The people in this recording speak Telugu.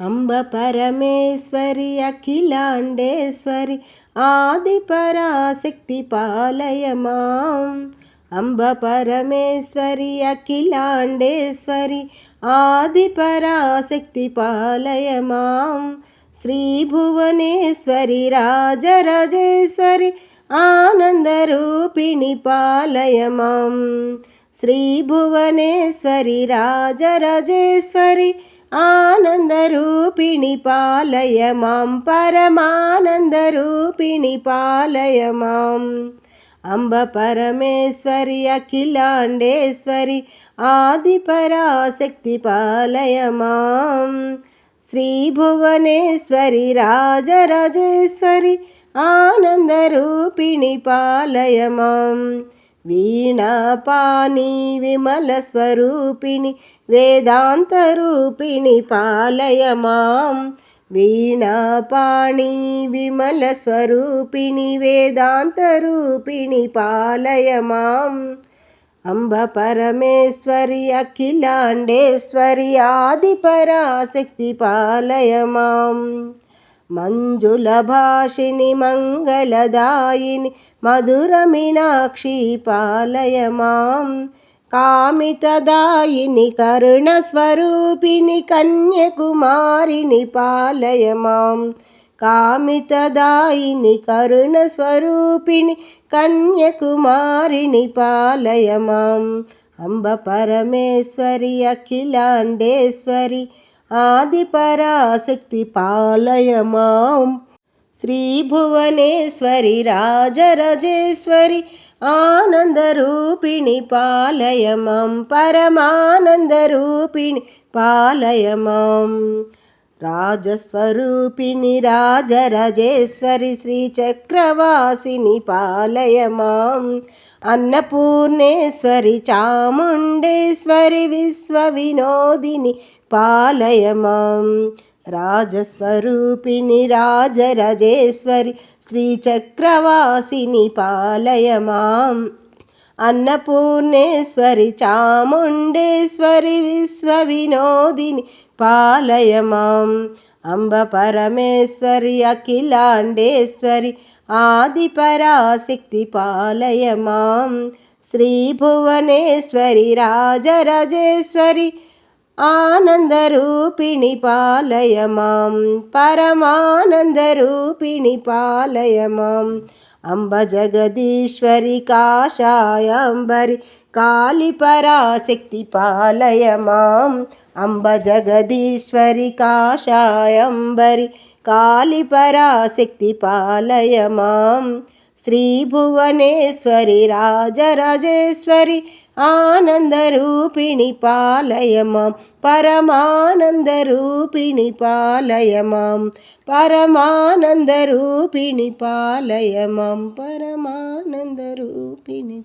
అంబ పరమేశ్వరి అఖిలాండేశ్వరి ఆది పరాశక్తి పాలయమాం. అంబ పరమేశ్వరి అఖిలాండేశ్వరి ఆది పరాశక్తి పాలయమాం. శ్రీభువనేశ్వరి రాజరాజేశ్వరి ఆనందరూపిణి పాలయమాం. శ్రీభువనేశ్వరి రాజరాజేశ్వరి ఆనందరూపిణి పాలయ మాం పరమానందరూపిణి పాలయ మాం అంబ పరమేశ్వరి అఖిలాండేశ్వరి ఆదిపరాశక్తి పాలయ మాం శ్రీ భువనేశ్వరి రాజరాజేశ్వరి ఆనందరూపిణి పాలయ మాం వీణాపాని వేదాంత రూపిణి పాలయ మాం వీణాపాణి విమల స్వరూపిణి వేదాంత రూపిణి పాలయ మాం అంబ పరమేశ్వరి అఖిలాండేశ్వరి ఆది పరాశక్తి పాలయ మాం మంజుల భాషిని మంగళదాయిని మధుర మీనాక్షి పాలయ మాం కామితదాయిని కరుణస్వరూపిణి కన్యకుమారిని పాలయ మాం కామితదాయిని కరుణస్వరూపిణి కన్యకుమారిని పాలయ మాం అంబ పరమేశ్వరి అఖిలాండేశ్వరి ఆదిపరాశక్తి పాలయమాం. శ్రీ భువనేశ్వరి రాజరజేశ్వరి ఆనందరూపిణి పాలయమాం. పరమానందరూపిణి పాలయమాం. రాజస్వరూపిణి రాజరాజేశ్వరి శ్రీచక్రవాసిని పాలయమాం. అన్నపూర్ణేశ్వరి చాముండేశ్వరి విశ్వవినోదిని పాలయమాం. రాజస్వరూపిణి రాజరాజేశ్వరి శ్రీచక్రవాసిని పాలయమాం. అన్నపూర్ణేశ్వరి చాముండేశ్వరి విశ్వవినోదిని పాలయమాం. అంబ పరమేశ్వరి అఖిలాండేశ్వరి ఆదిపరాశక్తి పాలయమాం. శ్రీ భువనేశ్వరి రాజరాజేశ్వరి ఆనందరూపిణి పాలయమాం పరమానందరూపిణి పాలయమాం. అంబ జగదీశ్వరి కాషాయాంబరి కాళిపరాశక్తి పాలయమాం. అంబ జగదీశ్వరి కాషాయంబరి కాళిపరాశక్తి పాలయమాం. శ్రీభువనేశ్వరి రాజరాజేశ్వరి ఆనందరూపిణి పాలయమాం. పరమానందరూపిణి పాలయమాం. పరమానందరూపిణి పాలయమాం. పరమానందరూపిణి